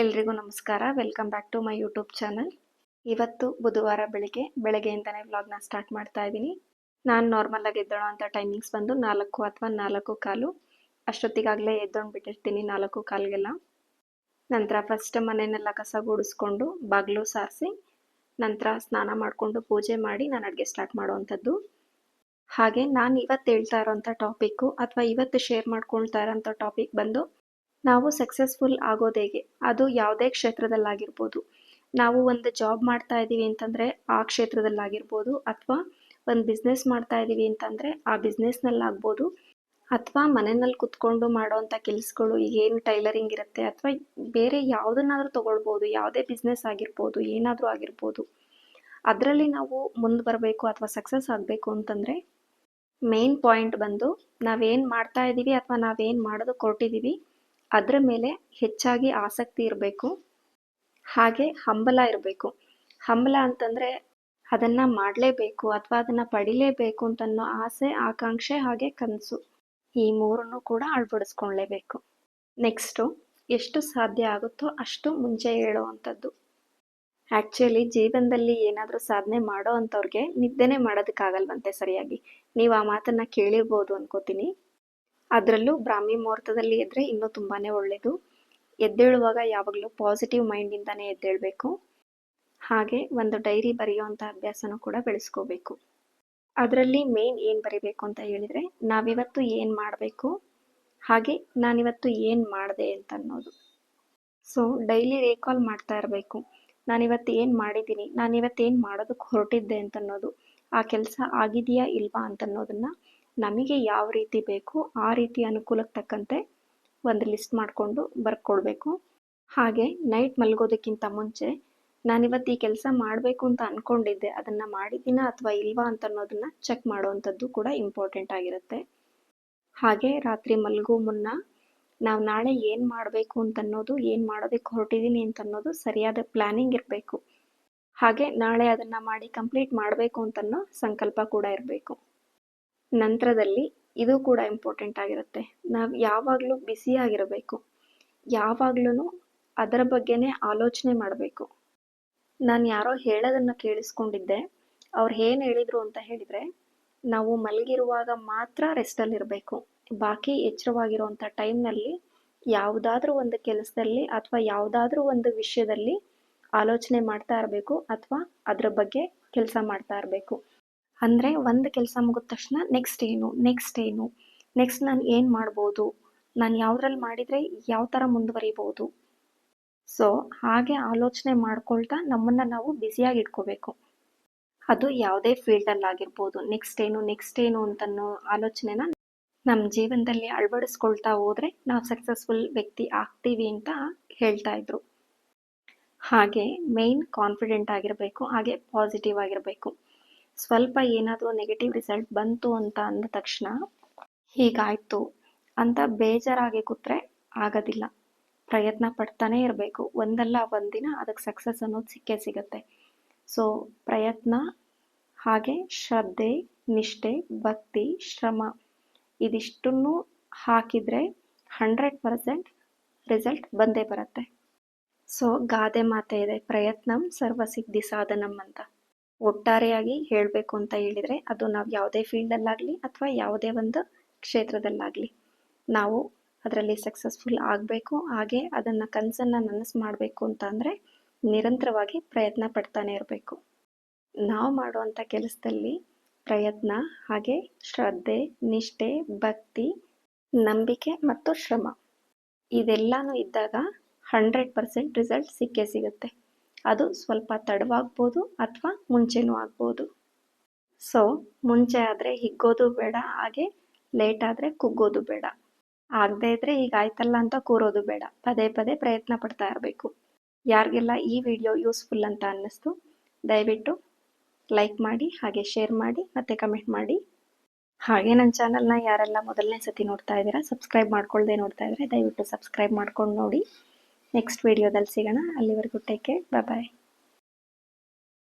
ಎಲ್ರಿಗೂ ನಮಸ್ಕಾರ. Welcome back to my YouTube channel ಇವತ್ತು ಬುಧವಾರ ಬೆಳಿಗ್ಗೆ ಬೆಳಗ್ಗೆಯಿಂದನೇ ವ್ಲಾಗ್ನ ಸ್ಟಾರ್ಟ್ ಮಾಡ್ತಾ ಇದ್ದೀನಿ. ನಾನು ನಾರ್ಮಲ್ ಆಗಿ ಎದ್ದೋಳೋ ಅಂತ ಟೈಮಿಂಗ್ಸ್ ಬಂದು ನಾಲ್ಕು ಅಥವಾ ನಾಲ್ಕು ಕಾಲು. ಅಷ್ಟೊತ್ತಿಗಾಗಲೇ ಎದ್ದೊಂಡು ಬಿಟ್ಟಿರ್ತೀನಿ ನಾಲ್ಕು ಕಾಲಿಗೆಲ್ಲ. ನಂತರ ಫಸ್ಟ್ ಮನೆಯನ್ನೆಲ್ಲ ಕಸ ಗುಡಿಸ್ಕೊಂಡು ಬಾಗಿಲು ಸಾರಿಸಿ, ನಂತರ ಸ್ನಾನ ಮಾಡಿಕೊಂಡು ಪೂಜೆ ಮಾಡಿ ನಾನು ಅಡುಗೆ ಸ್ಟಾರ್ಟ್ ಮಾಡುವಂಥದ್ದು ಹಾಗೆ ನಾನು ಇವತ್ತು ಹೇಳ್ತಾ ಇರೋಂಥ ಟಾಪಿಕ್ಕು ಅಥವಾ ಇವತ್ತು ಶೇರ್ ಮಾಡ್ಕೊಳ್ತಾ ಇರೋಂಥ ಟಾಪಿಕ್ ಬಂದು ನಾವು ಸಕ್ಸಸ್ಫುಲ್ ಆಗೋದು ಹೇಗೆ? ಅದು ಯಾವುದೇ ಕ್ಷೇತ್ರದಲ್ಲಾಗಿರ್ಬೋದು. ನಾವು ಒಂದು ಜಾಬ್ ಮಾಡ್ತಾ ಇದ್ದೀವಿ ಅಂತಂದರೆ ಆ ಕ್ಷೇತ್ರದಲ್ಲಾಗಿರ್ಬೋದು ಅಥವಾ ಒಂದು ಬಿಸ್ನೆಸ್ ಮಾಡ್ತಾ ಇದ್ದೀವಿ ಅಂತಂದರೆ ಆ ಬಿಸ್ನೆಸ್ನಲ್ಲಾಗ್ಬೋದು ಅಥವಾ ಮನೆಯಲ್ಲಿ ಕುತ್ಕೊಂಡು ಮಾಡೋವಂಥ ಕೆಲಸಗಳು ಏನು ಟೈಲರಿಂಗ್ ಇರುತ್ತೆ ಅಥವಾ ಬೇರೆ ಯಾವುದನ್ನಾದರೂ ತೊಗೊಳ್ಬೋದು, ಯಾವುದೇ ಬಿಸ್ನೆಸ್ ಆಗಿರ್ಬೋದು, ಏನಾದರೂ ಆಗಿರ್ಬೋದು. ಅದರಲ್ಲಿ ನಾವು ಮುಂದೆ ಬರಬೇಕು ಅಥವಾ ಸಕ್ಸಸ್ ಆಗಬೇಕು ಅಂತಂದರೆ ಮೇನ್ ಪಾಯಿಂಟ್ ಬಂದು ನಾವೇನು ಮಾಡ್ತಾ ಇದ್ದೀವಿ ಅಥವಾ ನಾವೇನು ಮಾಡೋದಕ್ಕೆ ಹೊರಟಿದ್ದೀವಿ ಅದರ ಮೇಲೆ ಹೆಚ್ಚಾಗಿ ಆಸಕ್ತಿ ಇರಬೇಕು. ಹಾಗೆ ಹಂಬಲ ಇರಬೇಕು. ಹಂಬಲ ಅಂತಂದರೆ ಅದನ್ನು ಮಾಡಲೇಬೇಕು ಅಥವಾ ಅದನ್ನು ಪಡಿಲೇಬೇಕು ಅಂತನ್ನೋ ಆಸೆ, ಆಕಾಂಕ್ಷೆ ಹಾಗೆ ಕನಸು. ಈ ಮೂರನ್ನು ಕೂಡ ಅಳ್ಬಡಿಸ್ಕೊಳ್ಳೇಬೇಕು ನೆಕ್ಸ್ಟು, ಎಷ್ಟು ಸಾಧ್ಯ ಆಗುತ್ತೋ ಅಷ್ಟು ಮುಂಚೆ ಹೇಳುವಂಥದ್ದು. ಆ್ಯಕ್ಚುಲಿ ಜೀವನದಲ್ಲಿ ಏನಾದರೂ ಸಾಧನೆ ಮಾಡೋ ಅಂಥವ್ರಿಗೆ ನಿದ್ದೆನೇ ಮಾಡೋದಕ್ಕಾಗಲ್ವಂತೆ ಸರಿಯಾಗಿ. ನೀವು ಆ ಮಾತನ್ನು ಕೇಳಿರ್ಬೋದು ಅನ್ಕೋತೀನಿ. ಅದರಲ್ಲೂ ಬ್ರಾಹ್ಮಿ ಮುಹೂರ್ತದಲ್ಲಿ ಎದ್ದರೆ ಇನ್ನೂ ತುಂಬಾ ಒಳ್ಳೆಯದು ಎದ್ದೇಳುವಾಗ ಯಾವಾಗಲೂ ಪಾಸಿಟಿವ್ ಮೈಂಡಿಂದನೇ ಎದ್ದೇಳಬೇಕು. ಹಾಗೆ ಒಂದು ಡೈರಿ ಬರೆಯುವಂಥ ಅಭ್ಯಾಸನೂ ಕೂಡ ಬೆಳೆಸ್ಕೋಬೇಕು. ಅದರಲ್ಲಿ ಮೇನ್ ಏನು ಬರೀಬೇಕು ಅಂತ ಹೇಳಿದರೆ, ನಾವಿವತ್ತು ಏನು ಮಾಡಬೇಕು? ಹಾಗೆ ನಾನಿವತ್ತು ಏನು ಮಾಡಿದೆ ಅಂತ ಅನ್ನೋದು ಸೊ ಡೈಲಿ ರೇಕಾಲ್ ಮಾಡ್ತಾ ಇರಬೇಕು. ನಾನಿವತ್ತು ಏನು ಮಾಡಿದ್ದೀನಿ? ನಾನಿವತ್ತು ಏನು ಮಾಡೋದಕ್ಕೆ ಹೊರಟಿದ್ದೆ ಅಂತ ಅನ್ನೋದು ಆ ಕೆಲಸ ಆಗಿದೆಯಾ ಇಲ್ವಾ ಅಂತ ಅನ್ನೋದನ್ನು ನಮಗೆ ಯಾವ ರೀತಿ ಬೇಕು ಆ ರೀತಿ ಅನುಕೂಲಕ್ಕೆ ತಕ್ಕಂತೆ ಒಂದು ಲಿಸ್ಟ್ ಮಾಡಿಕೊಂಡು ಬರ್ಕೊಳ್ಬೇಕು ಹಾಗೆ ನೈಟ್ ಮಲಗೋದಕ್ಕಿಂತ ಮುಂಚೆ ನಾನಿವತ್ತು ಈ ಕೆಲಸ ಮಾಡಬೇಕು ಅಂತ ಅಂದ್ಕೊಂಡಿದ್ದೆ ಅದನ್ನು ಮಾಡಿದ್ದೀನಾ ಅಥವಾ ಇಲ್ವಾ ಅಂತ ಅನ್ನೋದನ್ನು ಚೆಕ್ ಮಾಡುವಂಥದ್ದು ಕೂಡ ಇಂಪಾರ್ಟೆಂಟ್ ಆಗಿರುತ್ತೆ. ಹಾಗೆ ರಾತ್ರಿ ಮಲಗೋ ಮುನ್ನ ನಾವು ನಾಳೆ ಏನು ಮಾಡಬೇಕು ಅಂತ ಅನ್ನೋದು ಏನು ಮಾಡೋದಕ್ಕೆ ಹೊರಟಿದ್ದೀನಿ ಅಂತ ಅನ್ನೋದು ಸರಿಯಾದ ಪ್ಲ್ಯಾನಿಂಗ್ ಇರಬೇಕು. ಹಾಗೆ ನಾಳೆ ಅದನ್ನು ಮಾಡಿ ಕಂಪ್ಲೀಟ್ ಮಾಡಬೇಕು ಅಂತನ್ನೋ ಸಂಕಲ್ಪ ಕೂಡ ಇರಬೇಕು. ನಂತರದಲ್ಲಿ ಇದು ಕೂಡ ಇಂಪಾರ್ಟೆಂಟ್ ಆಗಿರುತ್ತೆ. ನಾವು ಯಾವಾಗಲೂ ಬಿಸಿಯಾಗಿರಬೇಕು ಯಾವಾಗ್ಲೂ ಅದರ ಬಗ್ಗೆನೇ ಆಲೋಚನೆ ಮಾಡಬೇಕು. ನಾನು ಯಾರೋ ಹೇಳೋದನ್ನು ಕೇಳಿಸ್ಕೊಂಡಿದ್ದೆ. ಅವ್ರು ಏನು ಹೇಳಿದರು ಅಂತ ಹೇಳಿದರೆ, ನಾವು ಮಲಗಿರುವಾಗ ಮಾತ್ರ ರೆಸ್ಟಲ್ಲಿರಬೇಕು ಬಾಕಿ ಎಚ್ಚರವಾಗಿರುವಂಥ ಟೈಮ್ನಲ್ಲಿ ಯಾವುದಾದ್ರೂ ಒಂದು ಕೆಲಸದಲ್ಲಿ ಅಥವಾ ಯಾವುದಾದ್ರೂ ಒಂದು ವಿಷಯದಲ್ಲಿ ಆಲೋಚನೆ ಮಾಡ್ತಾ ಇರಬೇಕು ಅಥವಾ ಅದರ ಬಗ್ಗೆ ಕೆಲಸ ಮಾಡ್ತಾ ಇರಬೇಕು. ಅಂದರೆ ಒಂದು ಕೆಲಸ ಮುಗಿದ ತಕ್ಷಣ ನೆಕ್ಸ್ಟ್ ಏನು ನೆಕ್ಸ್ಟ್ ಏನು ನೆಕ್ಸ್ಟ್ ನಾನು ಏನು ಮಾಡ್ಬೋದು, ನಾನು ಯಾವುದ್ರಲ್ಲಿ ಮಾಡಿದರೆ ಯಾವ ಥರ ಮುಂದುವರಿಬೋದು. ಸೊ ಹಾಗೆ ಆಲೋಚನೆ ಮಾಡ್ಕೊಳ್ತಾ ನಮ್ಮನ್ನು ನಾವು ಬ್ಯುಸಿಯಾಗಿ ಇಟ್ಕೋಬೇಕು. ಅದು ಯಾವುದೇ ಫೀಲ್ಡಲ್ಲಾಗಿರ್ಬೋದು ನೆಕ್ಸ್ಟ್ ಏನು ನೆಕ್ಸ್ಟ್ ಏನು ಅಂತನ್ನೋ ಆಲೋಚನೆನ ನಮ್ಮ ಜೀವನದಲ್ಲಿ ಅಳವಡಿಸ್ಕೊಳ್ತಾ ಹೋದರೆ ನಾವು ಸಕ್ಸಸ್ಫುಲ್ ವ್ಯಕ್ತಿ ಆಗ್ತೀವಿ ಅಂತ ಹೇಳ್ತಾ ಇದ್ರು. ಹಾಗೆ ಮೇನ್ ಕಾನ್ಫಿಡೆಂಟ್ ಆಗಿರಬೇಕು, ಹಾಗೆ ಪಾಸಿಟಿವ್ ಆಗಿರಬೇಕು. ಸ್ವಲ್ಪ ಏನಾದರೂ ನೆಗೆಟಿವ್ ರಿಸಲ್ಟ್ ಬಂತು ಅಂತ ಅಂದ ತಕ್ಷಣ, ಹೀಗಾಯಿತು ಅಂತ ಬೇಜಾರಾಗಿ ಕೂತ್ರೆ ಆಗೋದಿಲ್ಲ. ಪ್ರಯತ್ನ ಪಡ್ತಾನೇ ಇರಬೇಕು. ಒಂದಲ್ಲ ಒಂದಿನ ಅದಕ್ಕೆ ಸಕ್ಸಸ್ ಅನ್ನೋದು ಸಿಕ್ಕೇ ಸಿಗುತ್ತೆ. ಸೊ ಪ್ರಯತ್ನ, ಹಾಗೆ ಶ್ರದ್ಧೆ, ನಿಷ್ಠೆ, ಭಕ್ತಿ, ಶ್ರಮ ಇದಿಷ್ಟನ್ನು ಹಾಕಿದರೆ ಹಂಡ್ರೆಡ್ ಪರ್ಸೆಂಟ್ ರಿಸಲ್ಟ್ ಬಂದೇ ಬರುತ್ತೆ. ಸೊ ಗಾದೆ ಮಾತೆ ಇದೆ, ಪ್ರಯತ್ನಂ ಸರ್ವಸಿದ್ಧಿ ಸಾಧನಂ ಅಂತ. ಒಟ್ಟಾರೆಯಾಗಿ ಹೇಳಬೇಕು ಅಂತ ಹೇಳಿದರೆ ಅದು ನಾವು ಯಾವುದೇ ಫೀಲ್ಡಲ್ಲಾಗಲಿ ಅಥವಾ ಯಾವುದೇ ಒಂದು ಕ್ಷೇತ್ರದಲ್ಲಾಗಲಿ. ನಾವು ಅದರಲ್ಲಿ ಸಕ್ಸಸ್ಫುಲ್ ಆಗಬೇಕು, ಹಾಗೆ ಅದನ್ನು ಕನಸನ್ನು ನನಸು ಮಾಡಬೇಕು ಅಂತ ಅಂದರೆ ನಿರಂತರವಾಗಿ ಪ್ರಯತ್ನ ಪಡ್ತಾನೆ ಇರಬೇಕು. ನಾವು ಮಾಡುವಂಥ ಕೆಲಸದಲ್ಲಿ ಪ್ರಯತ್ನ, ಹಾಗೆ ಶ್ರದ್ಧೆ, ನಿಷ್ಠೆ, ಭಕ್ತಿ, ನಂಬಿಕೆ ಮತ್ತು ಶ್ರಮ. ಇದೆಲ್ಲನೂ ಇದ್ದಾಗ ಹಂಡ್ರೆಡ್ ಪರ್ಸೆಂಟ್ ರಿಸಲ್ಟ್ ಸಿಕ್ಕೇ ಸಿಗುತ್ತೆ. ಅದು ಸ್ವಲ್ಪ ತಡವಾಗ್ಬೋದು ಅಥವಾ ಮುಂಚೆನೂ ಆಗ್ಬೋದು. ಸೊ ಮುಂಚೆ ಆದರೆ ಹಿಗ್ಗೋದು ಬೇಡ, ಹಾಗೆ ಲೇಟ್ ಆದರೆ ಕುಗ್ಗೋದು ಬೇಡ. ಆಗದೇ ಇದ್ರೆ ಈಗ ಆಯ್ತಲ್ಲ ಅಂತ ಕೂರೋದು ಬೇಡ. ಪದೇ ಪದೇ ಪ್ರಯತ್ನ ಪಡ್ತಾ ಇರಬೇಕು. ಯಾರಿಗೆಲ್ಲ ಈ ವಿಡಿಯೋ ಯೂಸ್ಫುಲ್ ಅಂತ ಅನ್ನಿಸ್ತು, ದಯವಿಟ್ಟು ಲೈಕ್ ಮಾಡಿ, ಹಾಗೆ ಶೇರ್ ಮಾಡಿ, ಮತ್ತು ಕಮೆಂಟ್ ಮಾಡಿ. ಹಾಗೆ ನನ್ನ ಚಾನಲ್ನ ಯಾರೆಲ್ಲ ಮೊದಲನೇ ಸತಿ ನೋಡ್ತಾ ಇದ್ದೀರಾ ಸಬ್ಸ್ಕ್ರೈಬ್ ಮಾಡ್ಕೊಳ್ಳದೆ ನೋಡ್ತಾ ಇದ್ರೆ ದಯವಿಟ್ಟು ಸಬ್ಸ್ಕ್ರೈಬ್ ಮಾಡ್ಕೊಂಡು ನೋಡಿ. ನೆಕ್ಸ್ಟ್ ವಿಡಿಯೋದಲ್ಲಿ ಸಿಗೋಣ. ಅಲ್ಲಿವರೆಗೂ ಟೇಕ್ ಕೇರ್ ಬಾಯ್